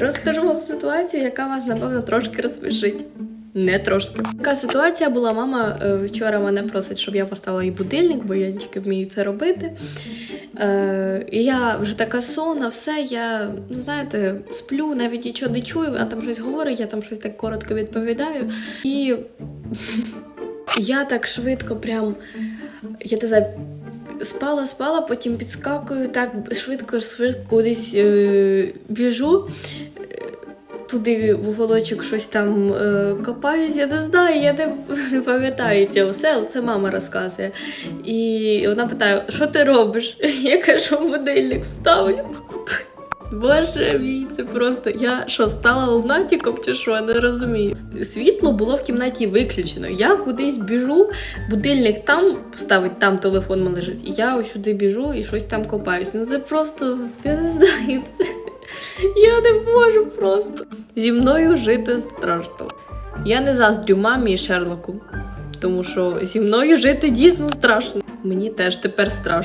Розкажу вам ситуацію, яка вас, напевно, трошки розсмішить. Не трошки. Така ситуація була. Мама е, вчора мене просить, щоб я поставила їй будильник, бо я тільки вмію це робити. Е, я вже така сонна, все, я, ну знаєте, сплю, навіть нічого не чую, вона там щось говорить, я там щось так коротко відповідаю. І я так швидко, прям, я не знаю, спала, спала, потім підскакую, так швидко, швидко кудись е, біжу. Е, Туди в уголочок щось там е, копаюсь, я не знаю, я не, не пам'ятаю це все, це мама розказує. І вона питає, що ти робиш? Я кажу, будильник вставлю. Боже мій, це просто я що, стала лунатиком чи що, не розумію. Світло було в кімнаті виключено. Я кудись біжу, будильник там ставить, там телефон лежить. І я сюди біжу і щось там копаюсь. Ну це просто, я не знаю, це. Я не можу просто. Зі мною жити страшно. Я не заздрю мамі і Шерлоку, тому що зі мною жити дійсно страшно. Мені теж тепер страшно.